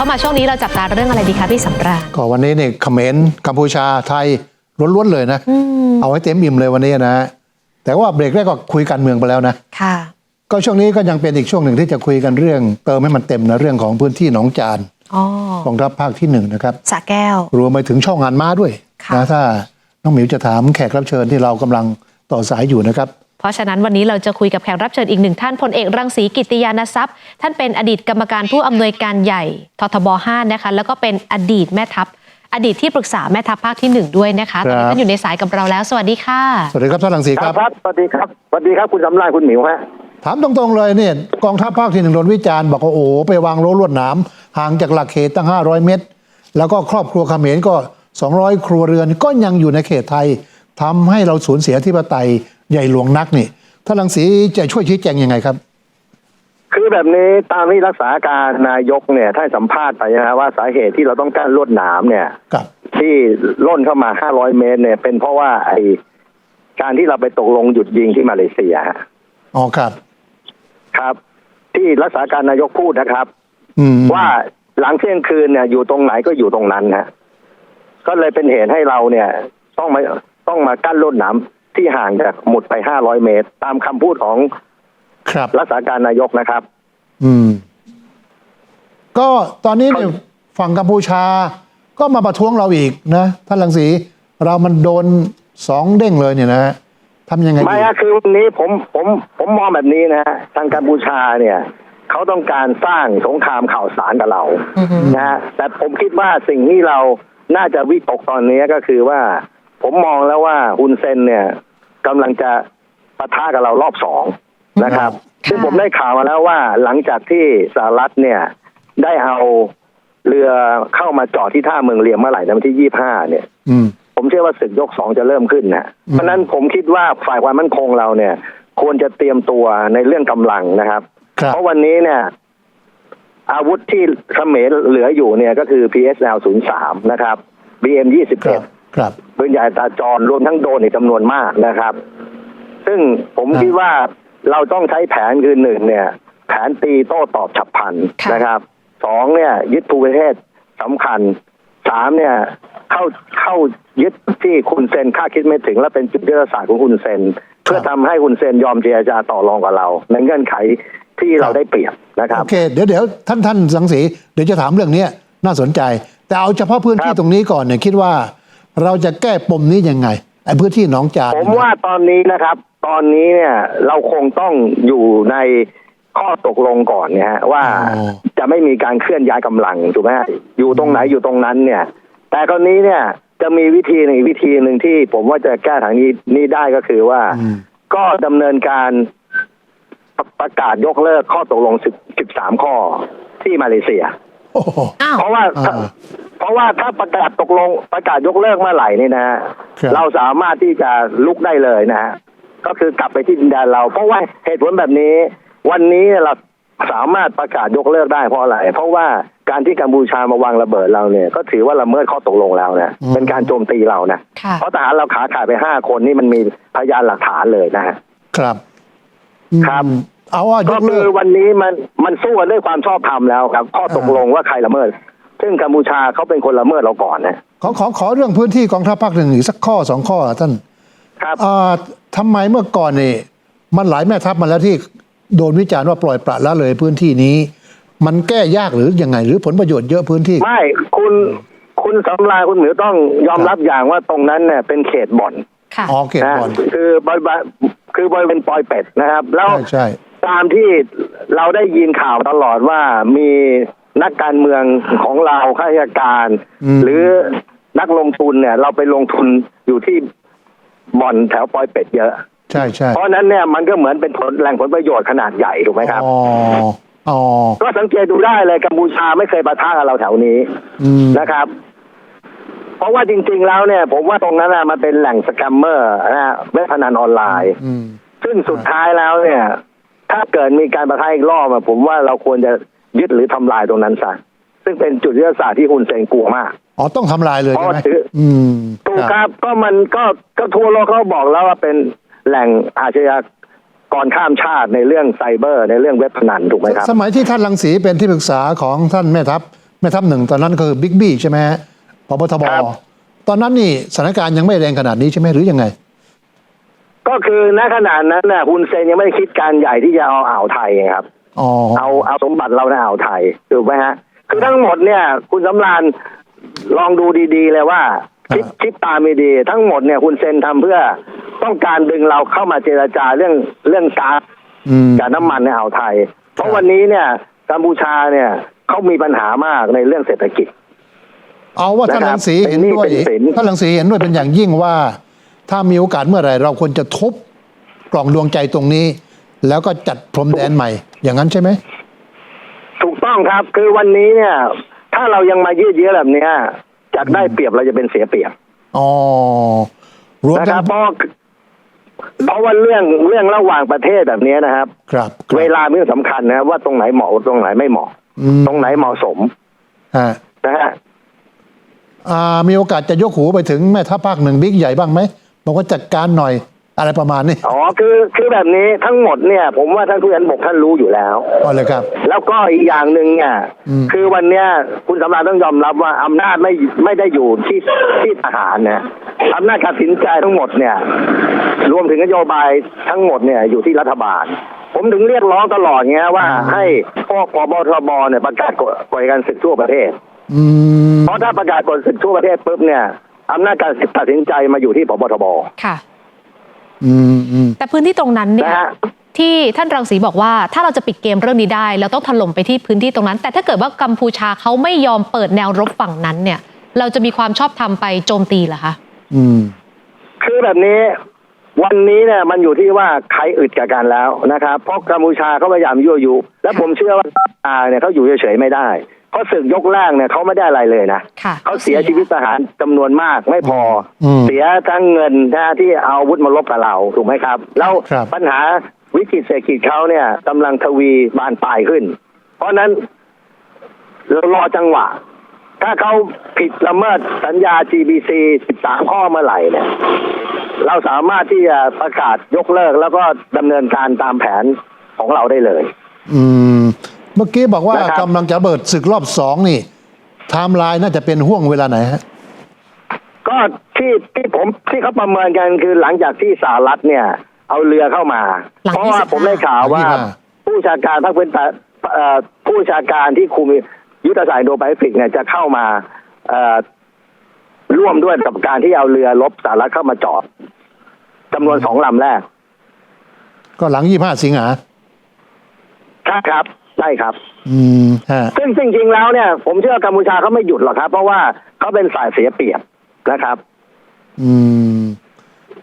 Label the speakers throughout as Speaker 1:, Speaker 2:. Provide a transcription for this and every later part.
Speaker 1: เข้ามาช่วงนี้เราจับตาเรื่องอะไรดีคะพี่สำราญ
Speaker 2: ก็วันนี้เนี่ยเขมรกัมพูชาไทยล้วนๆเลยนะ เอาไว้เต็มอิ่มเลยวันนี้นะ แต่ว่าเบรกแรกก็คุยการเมืองไปแล้วนะ
Speaker 1: ค่ะ
Speaker 2: ก็ช่วงนี้ก็ยังเป็นอีกช่วงหนึ่งที่จะคุยกันเรื่อง เติมให้มันเต็มนะเรื่องของพื้นที่หนองจาน
Speaker 1: อ๋อก
Speaker 2: องทัพภาคที่หนึ่งนะครับ
Speaker 1: สระแก้ว
Speaker 2: รวมไปถึงช่องงานม้าด้วย
Speaker 1: ค่ะ
Speaker 2: นะถ้าน้องหมิวจะถามแขกรับเชิญที่เรากำลังต่อสายอยู่นะครับ
Speaker 1: เพราะฉะนั้นวันนี้เราจะคุยกับแขกรับเชิญอีกหนึ่งท่านพลเอกรังสีกิติยานทรัพย์ ท่านเป็นอดีตกรรมการผู้อำนวยการใหญ่ททบ5นะคะแล้วก็เป็นอดีตแม่ทัพ อดีตที่ปรึกษาแม่ทัพภาคที่หนึ่งด้วยนะคะตอนนี้
Speaker 2: ครับ
Speaker 1: ท่านอยู่ในสายกับเราแล้ว สวัสดีค่ะ
Speaker 2: สวัสดีครับท่านรังสีครับ
Speaker 3: ครับสวัสดีครับสวัสดีครับคุณสำรานคุณหมิวฮะ
Speaker 2: ถามตรงๆเลยเนี่ยกองทัพภาคที่หนึ่งโดนวิจารณ์บอกว่าโอ้โหไปวางรั้วลวดหนามห่างจากหลักเขตตั้ง 500 เมตร แล้วก็ครอบครัวเขมรก็ 200 ครัวเรือนก็ยังอยู่ในเขตไทยทำให้เราสูญเสียที่ปไตย ใหญ่หลวงนักนี่ท่านรังสีจะช่วยชี้แจงยังไงครับ
Speaker 3: คือแบบนี้ตามที่รักษาการนายกเนี่ยท่านสัมภาษณ์ไปนะฮะว่าสาเหตุที่เราต้องกั้นลวดหนามเนี่ย
Speaker 2: กับ
Speaker 3: ที่ล่นเข้ามา 500 เมตรเนี่ย เป็นเพราะว่าไอการที่เราไปตกลงหยุดยิงที่มาเลเซียฮะ
Speaker 2: อ๋อครับ
Speaker 3: ครับ ที่รักษาการนายกพูดนะครับ
Speaker 2: อืม
Speaker 3: ว่าหลังเที่ยงคืนเนี่ยอยู่ตรงไหนก็อยู่ตรงนั้นฮะก็เลยเป็นเหตุให้เราเนี่ย ต้องมาต้องมากั้นลวดหนาม ที่ห่างจากหมุดไป500เมตร ตามคำพูดของ
Speaker 2: ครับ
Speaker 3: รักษาการนายกนะครับ
Speaker 2: อืม ก็ตอนนี้เนี่ยฝั่งกัมพูชา ก็มาประท้วงเราอีกนะท่านรังสีเรามันโดนสองเด้งเลยเนี่ยนะทำยังไงดี
Speaker 3: ไม่ฮะคือวันนี้ผมผมผมมองแบบนี้นะฮะทางกัมพูชาเนี่ยเขาต้องการสร้างสงครามข่าวสารกับเรา
Speaker 1: อือฮึ
Speaker 3: นะฮะแต่ผมคิดว่าสิ่งที่เราน่าจะวิตกตอนนี้ก็คือว่า ผมมองแล้วว่าฮุนเซนเนี่ยกำลังจะปะทะกับเรารอบสองนะครับ
Speaker 1: ค่ะ
Speaker 3: ซึ่งผมได้ข่าวมาแล้วว่าหลังจากที่สหรัฐเนี่ยได้เอาเรือเข้ามาจอดที่ท่าเมืองเรียมเมื่อไหร่นะวันที่ยี่ห้าเนี่ย
Speaker 2: อืม
Speaker 3: ผมเชื่อว่าศึกยกสองจะเริ่มขึ้นนะ
Speaker 2: อืม
Speaker 3: เพราะฉะนั้นผมคิดว่าฝ่ายความมั่นคงเราเนี่ย ควรจะเตรียมตัวในเรื่องกำลังนะครับ
Speaker 2: ครับ
Speaker 3: เพราะวันนี้เนี่ย อาวุธที่เขมรเหลืออยู่เนี่ยก็คือ PSL 03 นะครับ BM
Speaker 2: ครับ
Speaker 3: 21
Speaker 2: ครับ
Speaker 3: ปืนใหญ่ตาจรรวมทั้งโดรนอีกจำนวนมากนะครับ ซึ่งผม
Speaker 2: ครับ
Speaker 3: คิดว่าเราต้องใช้แผนคือหนึ่งเนี่ย แผนตีโต้ตอบฉับพลัน
Speaker 1: ค่ะ
Speaker 3: นะครับสองเนี่ยยึดภูประเทศสำคัญสามเนี่ยเข้าเข้ายึดที่คุณเซนคาดคิดไม่ถึง และเป็นจุดยุทธศาสตร์ของคุณเซน เพื่อทำให้คุณเซนยอมเจรจาต่อรองกับเรา ในเงื่อนไขที่เราได้เปรียบนะครับ
Speaker 2: โอเคเดี๋ยวเดี๋ยวท่านท่านสังสีเดี๋ยวจะถามเรื่องเนี้ยน่าสนใจ แต่เอาเฉพาะพื้นที่
Speaker 3: ครับ
Speaker 2: ตรงนี้ก่อนเนี่ยคิดว่า เราจะแก้ปมนี้ยังไงไอ้พื้นที่หนองจาน
Speaker 3: ผม
Speaker 2: เนี่ยนะ
Speaker 3: ว่าตอนนี้นะครับ ตอนนี้เนี่ยเราคงต้องอยู่ในข้อตกลงก่อนเนี่ยฮะว่า
Speaker 2: อ๋อ
Speaker 3: จะไม่มีการเคลื่อนย้ายกำลังถูกไหมฮะอยู่ตรงไหนอยู่ตรงนั้นเนี่ย แต่กรณีเนี่ยจะมีวิธีหนึ่งอีกวิธีหนึ่งที่ผมว่าจะแก้ทางนี้นี้ได้ก็คือว่า
Speaker 2: อืม
Speaker 3: ก็ดำเนินการประประกาศยกเลิกข้อตกลง10 13ข้อที่มาเลเซีย
Speaker 2: โอ้โห
Speaker 1: อ้าว
Speaker 3: เพราะว่า
Speaker 2: อ่า
Speaker 3: เพราะว่าถ้าประกาศตกลงประกาศยกเลิกเมื่อไหร่นี่นะฮะ
Speaker 2: ครับ
Speaker 3: เราสามารถที่จะลุกได้เลยนะฮะก็คือกลับไปที่ดินแดนเรา เพราะว่าเหตุผลแบบนี้ วันนี้เราสามารถประกาศยกเลิกได้เพราะอะไร เพราะว่าการที่กัมพูชามาวางระเบิดเราเนี่ย ก็ถือว่าละเมิดข้อตกลงแล้วนะ
Speaker 2: อืม
Speaker 3: เป็นการโจมตีเรานะ
Speaker 1: ค่ะ
Speaker 3: เพราะทหารเราขาขาดไปห้าคนนี่มันมีพยานหลักฐานเลยนะฮะ
Speaker 2: ครับ
Speaker 3: ครับ
Speaker 2: อืม เอาว่าย
Speaker 3: ก็
Speaker 2: ก
Speaker 3: คื
Speaker 2: เลิ
Speaker 3: อก วันนี้มันมันสู้กันด้วยความชอบธรรมแล้วครับ ข้อตกลงว่าใครละเมิด ซึ่งกัมพูชาเขาเป็นคนละเมิดเราก่อนนะ
Speaker 2: ขอขอขอเรื่องพื้นที่กองทัพภาคหนึ่งอีกสักข้อสองข้อท่าน
Speaker 3: ครับ
Speaker 2: อ่าทำไมเมื่อก่อนนี่มันหลายแม่ทัพมาแล้วที่โดนวิจารณ์ว่าปล่อยปละละเลยพื้นที่นี้ มันแก้ยากหรือยังไง หรือผลประโยชน์เยอะพื้นที่
Speaker 3: ไม่คุณคุณสำรานคุณหมิวต้องยอมรับอย่างว่าตรงนั้นเนี่ยเป็นเขตบ่อน
Speaker 1: ค่ะ
Speaker 2: อ๋อเขต
Speaker 3: นะ
Speaker 2: บอล
Speaker 3: คือบริบทคือบริเวณปอยเป็ดนะครับ แล้ว
Speaker 2: ใช่ใช่
Speaker 3: ตามที่เราได้ยินข่าวตลอดว่ามีนักการเมืองของเราข้าราชการ หรือนักลงทุนเนี่ย เราไปลงทุนอยู่ที่บ่อนแถวปอยเป็ดเยอะ
Speaker 2: ใช่ใช่
Speaker 3: เพราะฉะนั้นเนี่ยมันก็เหมือนเป็นผลแหล่งผลประโยชน์ขนาดใหญ่ถูกไหมครับ
Speaker 2: อ๋ออ๋อ
Speaker 3: ก็สังเกตดูได้เลยกัมพูชาไม่เคยปะทะกับเราแถวนี้
Speaker 2: อืม
Speaker 3: นะครับ เพราะว่าจริง ๆ แล้วเนี่ย ผมว่าตรงนั้นน่ะมันเป็นแหล่งสแกมเมอร์นะฮะเว็บพนันออนไลน์
Speaker 2: อืม
Speaker 3: ซึ่งสุดท้ายแล้วเนี่ย ถ้าเกิดมีการประทะอีกรอบอะผมว่าเราควรจะยึดหรือทำลายตรงนั้นซะซึ่งเป็นจุดยุทธศาสตร์ที่คุณเซนกลัวมาก
Speaker 2: อ๋อต้องทำลายเลยใช่ไหม
Speaker 3: เพราะถือ
Speaker 2: อืม
Speaker 3: ถูกครับก็มันก็ก็ทั่วโลกเขาบอกแล้วว่าเป็นแหล่งอาชญากรข้ามชาติในเรื่องไซเบอร์ ในเรื่องเว็บพนันถูกไหมครับ
Speaker 2: สมัยที่ท่านรังสีเป็นที่ปรึกษาของท่านแม่ทัพแม่ทัพหนึ่งตอนนั้นก็คือบิ๊กบี้ใช่ไหมฮะพบทบ
Speaker 3: ครับ
Speaker 2: ตอนนั้นนี่สถานการณ์ยังไม่แรงขนาดนี้ใช่ไหมหรือยังไง
Speaker 3: ก็คือณขนาดนั้นน่ะคุณเซนยังไม่ได้คิดการใหญ่ที่จะเอาอ่าวไทยไงครับ
Speaker 2: อ๋อ
Speaker 3: เอาเอาสมบัติเราในอ่าวไทยถูกไหมฮะ คือทั้งหมดเนี่ย คุณสำราญลองดูดีๆเลยว่าคิดคิดตามไม่ดีทั้งหมดเนี่ยคุณเซนทำเพื่อต้องการดึงเราเข้ามาเจรจาเรื่องเรื่องก๊าซ
Speaker 2: อืม
Speaker 3: กับน้ำมันในอ่าวไทย เพ
Speaker 2: ค
Speaker 3: ราะ
Speaker 2: รับ
Speaker 3: วันนี้เนี่ยกัมพูชาเนี่ยเขามีปัญหามากในเรื่องเศรษฐกิจ
Speaker 2: เอาว่าท่าน
Speaker 3: นะครับ
Speaker 2: ลังสีเห็นด้วย
Speaker 3: เป็นหนี้เป็นสิน
Speaker 2: ท่านลังสีเห็นด้วยเป็นอย่างยิ่งว่า ถ้ามีโอกาสเมื่อไหร่ เราควรจะทุบกล่องดวงใจตรงนี้ แล้วก็จัดพรมแดนใหม่ อย่างนั้นใช่ไหม
Speaker 3: ถูกต้องครับ คือวันนี้เนี่ย ถ้าเรายังมายืดเยื้อแบบเนี้ยจากได้เปรียบเราจะเป็นเสียเปรียบ
Speaker 2: อ๋อรวม
Speaker 3: นะค
Speaker 2: ทั้
Speaker 3: รับ
Speaker 2: ง
Speaker 3: เพราะเพราะว่าเรื่องเรื่องระหว่างประเทศแบบเนี้ยนะครับ
Speaker 2: ครับ ครับ
Speaker 3: เวลาเป็นเรื่องสำคัญนะครับว่าตรงไหนเหมาะตรงไหนไม่เหมาะ
Speaker 2: อืม
Speaker 3: ตรงไหนเหมาะสม
Speaker 2: ฮะ
Speaker 3: นะฮะ
Speaker 2: อ่ามีโอกาสจะยกหูไปถึงแม่ทัพภาคหนึ่งบิ๊กใหญ่บ้างไหม บอกว่าจัดการหน่อยอะไรประมาณนี้
Speaker 3: อ๋อคือคือแบบนี้ทั้งหมดเนี่ย ผมว่าท่านผู้ยันบกท่านรู้อยู่แล้ว
Speaker 2: เอาเลยครับ
Speaker 3: แล้วก็อีกอย่างหนึ่งเนี่ย
Speaker 2: อืม
Speaker 3: คือวันเนี้ยคุณสำราญต้องยอมรับว่าอำนาจไม่ไม่ได้อยู่ที่ที่ทหารนะอำนาจการตัดสินใจทั้งหมดเนี่ย รวมถึงนโยบายทั้งหมดเนี่ยอยู่ที่รัฐบาล ผมถึงเรียกร้องตลอดไงว่าให้พวกพบทบเนี่ยประกาศกฎกฎการศึกทั่วประเทศ
Speaker 2: อืม
Speaker 3: เพราะถ้าประกาศกฎศึกทั่วประเทศปุ๊บเนี่ย อำนาจการตัดสินใจมาอยู่ที่พบทบ
Speaker 1: ค่ะ
Speaker 2: อืมอืม
Speaker 1: แต่พื้นที่ตรงนั้นเนี่ย
Speaker 3: นะฮะ
Speaker 1: ที่ท่านรังสีบอกว่าถ้าเราจะปิดเกมเรื่องนี้ได้ เราต้องถล่มไปที่พื้นที่ตรงนั้น แต่ถ้าเกิดว่ากัมพูชาเขาไม่ยอมเปิดแนวรบฝั่งนั้นเนี่ย เราจะมีความชอบธรรมไปโจมตีเหรอคะ
Speaker 2: อืม
Speaker 3: คือแบบนี้วันนี้เนี่ยมันอยู่ที่ว่าใครอึดกับกันแล้วนะครับ เพราะกัมพูชาเขาพยายามยั่วยุ และผมเชื่อว่าอาเนี่ยเขาอยู่เฉยๆไม่ได้ เพราะศึกยกล่างเนี่ยเขาไม่ได้อะไรเลยนะ
Speaker 1: ค่ะ
Speaker 3: เขาเสียชีวิตทหารจำนวนมากไม่พออ
Speaker 2: ม
Speaker 3: เสียทั้งเงินนะที่เอาอาวุธมาลบกับเราถูกไหมครับ แล้ว
Speaker 2: ครับ
Speaker 3: ปัญหาวิกฤตเศรษฐกิจเขาเนี่ยกำลังทวีบานปลายขึ้น เพราะฉะนั้นเรารอจังหวะ ถ้าเขาผิดละเมิดสัญญา GBC 13 ข้อเมื่อไหร่เนี่ย เราสามารถที่จะประกาศยกเลิกแล้วก็ดำเนินการตามแผนของเราได้เลย
Speaker 2: อืมเมื่อกี้บอกว่า
Speaker 3: นะครับ
Speaker 2: กำลังจะเบิดศึกรอบสองนี่ไทม์ไลน์น่าจะเป็นห่วงเวลาไหนฮะ
Speaker 3: ก็ที่ที่ผมที่เขาประเมินกันคือหลังจากที่สหรัฐเนี่ย เอาเรือเข้ามา
Speaker 1: หลัง
Speaker 3: เพราะว่า
Speaker 1: 25
Speaker 3: ผมได้ข่าวว่า
Speaker 2: หลัง
Speaker 3: ผู้ชาการภาคพื้นดินเอ่อผู้ชาการที่คุมยุทธศาสตร์อินโดแปซิฟิกเนี่ยจะเข้ามาเอ่อร่วมด้วยกับการที่เอาเรือรบสหรัฐเข้ามาจอดจำนวนสองลำแรก
Speaker 2: ก็หลังยี่ห้าสิงหา
Speaker 3: ใช่ครับ ใช่ครับ
Speaker 2: อืมฮะ
Speaker 3: ซึ่งจริงๆแล้วเนี่ย ผมเชื่อกัมพูชาเขาไม่หยุดหรอกครับ เพราะว่าเขาเป็นฝ่ายเสียเปรียบนะครับ
Speaker 2: อืม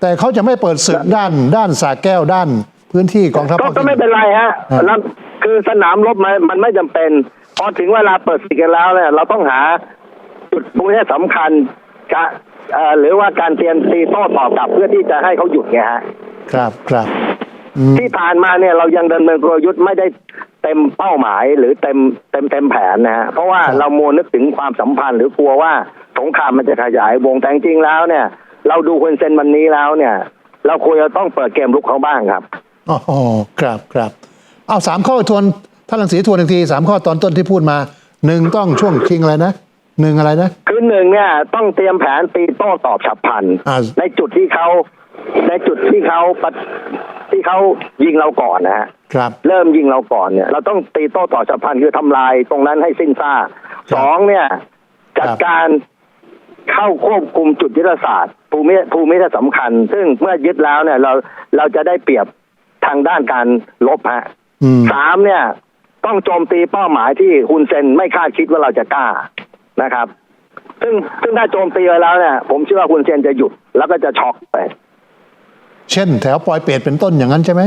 Speaker 2: แต่เขาจะไม่เปิดศึกด้าน ด้านสาแก้วด้าน พื้นที่กองทัพ
Speaker 3: ก็
Speaker 2: ภาค
Speaker 3: ก็
Speaker 2: ที่
Speaker 3: ไม่เป็นไรฮะ
Speaker 2: ครับ
Speaker 3: แล้วคือสนามรบมันมันไม่จำเป็นพอถึงเวลาเปิดศึกกันแล้วเนี่ย เราต้องหาจุดตรงนี้สำคัญจะเอ่อหรือว่าการเตรียมตีโต้ตอบกลับเพื่อที่จะให้เขาหยุดไงฮะ
Speaker 2: ครับครับอืม
Speaker 3: ที่ผ่านมาเนี่ยเรายังดำเนินกลยุทธ์ไม่ได้เต็มเป้าหมายหรือเต็มเต็มเต็มแผนนะฮะเพราะว่าเรามัวนึกถึงความสัมพันธ์หรือกลัวว่าสงครามมันจะขยายวงแต่จริงๆแล้วเนี่ย เราดูคนเซนวันนี้แล้วเนี่ย เราควรจะต้องเปิดเกมลุกเขาบ้างครับ
Speaker 2: อ๋อครับครับเอาสามข้อทวนท่านลังสีทวนอีกทีสามข้อตอนต้นที่พูดมาหนึ่งต้องช่วงชิงอะไรนะหนึ่งอะไรนะ
Speaker 3: คือหนึ่งเนี่ยต้องเตรียมแผนตีโต้ตอบฉับพลัน
Speaker 2: อ่า
Speaker 3: ในจุดที่เขาในจุดที่เขาปะ ที่เขายิงเราก่อนนะฮะ
Speaker 2: ครับ
Speaker 3: เริ่มยิงเราก่อนเนี่ย เราต้องตีโต้ตอบฉับพลันคือทำลายตรงนั้นให้สิ้นซากสองเนี่ย จัดการเข้าควบคุมจุดยุทธศาสตร์ ภูมิภูมิทัศน์สำคัญ ซึ่งเมื่อยึดแล้วเนี่ย เราเราจะได้เปรียบทางด้านการลบฮะ
Speaker 2: อืม
Speaker 3: สามเนี่ย ต้องโจมตีเป้าหมายที่ฮุนเซนไม่คาดคิดว่าเราจะกล้านะครับ ซึ่งซึ่งถ้าโจมตีไปแล้วเนี่ย ผมเชื่อว่าฮุนเซนจะหยุดแล้วก็จะช็อกไป
Speaker 2: เช่น แถวปอยเปรตเป็นต้นอย่างนั้นใช่ไหม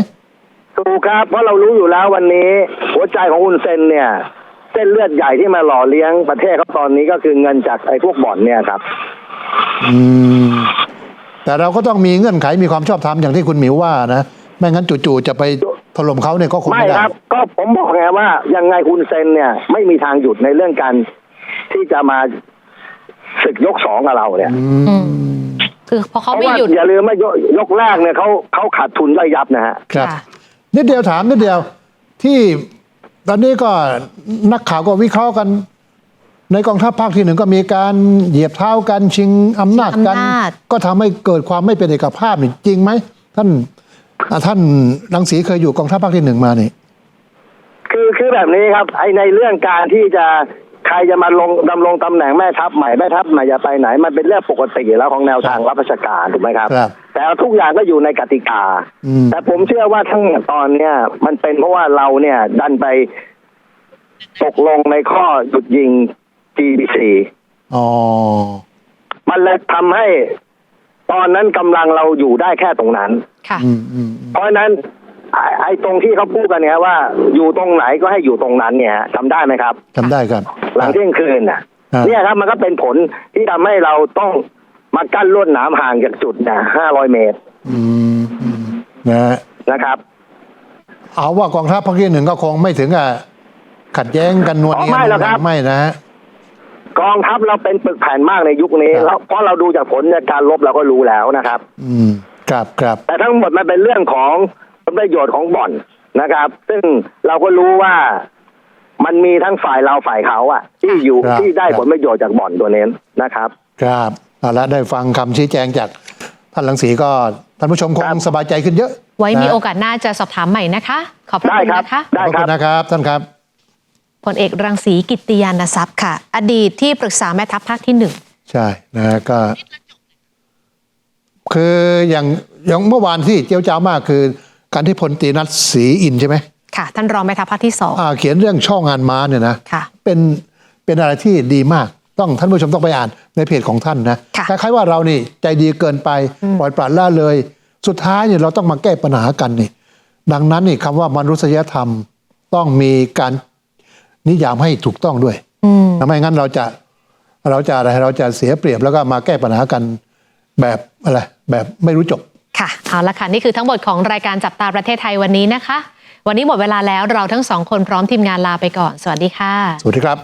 Speaker 3: ถูกครับ เพราะเรารู้อยู่แล้ววันนี้ หัวใจของฮุนเซนเนี่ย เส้นเลือดใหญ่ที่มาหล่อเลี้ยงประเทศเขาตอนนี้ก็คือเงินจากไอ้พวกบ่อนเนี่ยครับ
Speaker 2: อืม แต่เราก็ต้องมีเงื่อนไขมีความชอบธรรมอย่างที่คุณหมิวว่านะไม่งั้นจู่ๆจะไปถล่มเขาเนี่ยก็คง
Speaker 3: ไม่
Speaker 2: ไม่ได้
Speaker 3: ครับ ก็ผมบอกไงว่ายังไงฮุนเซนเนี่ย ไม่มีทางหยุดในเรื่องการที่จะมาศึกยกสองกับเราเนี่ย
Speaker 1: อืม คือพอ
Speaker 3: เพ
Speaker 1: เขา
Speaker 3: ราะ
Speaker 1: ไม่
Speaker 3: ว่า
Speaker 1: หยุด
Speaker 3: อย่าลืมว่ายกยกแรกเนี่ยเขาเขาขาดทุนย่อยยับนะฮะ
Speaker 2: ครับ
Speaker 1: ค่ะ
Speaker 2: นิดเดียวถามนิดเดียวที่ตอนนี้ก็นักข่าวก็วิเคราะห์กัน ในกองทัพภาคที่หนึ่งก็มีการเหยียบเท้ากันชิงอำนาจกัน
Speaker 1: อำนาจ
Speaker 2: ก็ทำให้เกิดความไม่เป็นเอกภาพนี่จริงไหมท่านอะท่านรังสีเคยอยู่กองทัพภาคที่หนึ่งมานี่
Speaker 3: คือคือแบบนี้ครับไอในเรื่องการที่จะ ใครจะมาลงดำรงตำแหน่งแม่ทัพใหม่แม่ทัพใหม่จะไปไหน มันเป็นเรื่องปกติแล้วของแนวทางรับราชการถูกไหมครับ
Speaker 2: ครับ
Speaker 3: แต่ทุกอย่างก็อยู่ในกติกา
Speaker 2: อืม
Speaker 3: แต่ผมเชื่อว่าทั้งตอนเนี้ยมันเป็นเพราะว่าเราเนี่ย ดันไปตกลงในข้อหยุดยิง GBC
Speaker 2: อ๋อ
Speaker 3: มันเลยทำให้ตอนนั้นกำลังเราอยู่ได้แค่ตรงนั้น
Speaker 1: ค่ะ
Speaker 2: อืมอืมอืม
Speaker 3: เพราะฉะนั้น ไอ้ไอ้ตรงที่เขาพูดกันเนี่ยว่า อยู่ตรงไหนก็ให้อยู่ตรงนั้นเนี่ยจำได้ไหมครับ
Speaker 2: จำได้ครับ
Speaker 3: หลังเที่ยงคืนน่ะ
Speaker 2: ครับ
Speaker 3: เนี่ยครับมันก็เป็นผลที่ทำให้เราต้องมากั้นลวดหนามห่างจากจุดนะห้าร้อยเมตร
Speaker 2: อืมอืมนะฮะ
Speaker 3: นะครับ
Speaker 2: เอาว่ากองทัพภาคที่หนึ่งก็คงไม่ถึงกับขัดแย้งกันนวล
Speaker 3: อ๋อ
Speaker 2: เนีย
Speaker 3: ไม่หรอกครับ
Speaker 2: ไม่นะฮะ
Speaker 3: กองทัพเราเป็นปึกแผ่นมากในยุคนี้
Speaker 2: ครับ
Speaker 3: แล้วเพราะเราดูจากผลจากการลบเราก็รู้แล้วนะครับ
Speaker 2: อืมครับครับ
Speaker 3: แต่ทั้งหมดมันเป็นเรื่องของผล ประโยชน์ของบ่อนนะครับ ซึ่งเราก็รู้ว่ามันมีทั้งฝ่ายเราฝ่ายเขาอะที่อยู่
Speaker 2: ครับ
Speaker 3: ที่ได้
Speaker 2: ครับ
Speaker 3: ผลประโยชน์จากบ่อนตัวนี้นะครับ
Speaker 2: ครับเอาละได้ฟังคำชี้แจงจากท่านรังสีก็ท่านผู้ชมค
Speaker 3: ครั
Speaker 2: ง
Speaker 3: บ
Speaker 2: สบายใจขึ้นเยอะ
Speaker 1: ไว้มี
Speaker 2: นะ
Speaker 1: โอกาสหน้าจะสอบถามใหม่นะคะ ขอบพระ
Speaker 3: ได้
Speaker 1: คุณ
Speaker 3: ครับ
Speaker 1: นะคะ
Speaker 3: ได้
Speaker 2: ขอบ
Speaker 3: ค
Speaker 2: คุ
Speaker 3: รับ
Speaker 2: ณนะครับท่านครับ
Speaker 1: พลเอกรังสีกิตติยานทรัพย์ค่ะ อดีตที่ปรึกษาแม่ทัพภาคที่หนึ่ง
Speaker 2: ใช่นะฮะก็ คืออย่างอย่างเมื่อวานที่เจียวจ้าวมากคือ การที่พลตรีนัทศรีอินใช่ไหม
Speaker 1: ค่ะ ท่านรองแม่ทัพภาคที่สอง
Speaker 2: อ่าเขียนเรื่องช่องงานม้าเนี่ยนะ
Speaker 1: ค่ะ
Speaker 2: เป็นเป็นอะไรที่ดีมากต้องท่านผู้ชมต้องไปอ่านในเพจของท่านนะ
Speaker 1: ค่ะ
Speaker 2: คล้ายๆว่าเรานี่ใจดีเกินไปปล่อยปละละเลย สุดท้ายเนี่ยเราต้องมาแก้ปัญหากันนี่ ดังนั้นนี่คำว่ามนุษยธรรมต้องมีการนิยามให้ถูกต้องด้วย
Speaker 1: อืม
Speaker 2: ถ้าไม่งั้นเราจะเราจะอะไรเราจะเสียเปรียบแล้วก็มาแก้ปัญหากันแบบอะไรแบบไม่รู้จบ
Speaker 1: ค่ะเอาละค่ะ นี่คือทั้งหมดของรายการจับตาประเทศไทยวันนี้นะคะ วันนี้หมดเวลาแล้วเราทั้งสองคนพร้อมทีมงานลาไปก่อน สวัสดีค่ะ
Speaker 2: สวัสดีครับ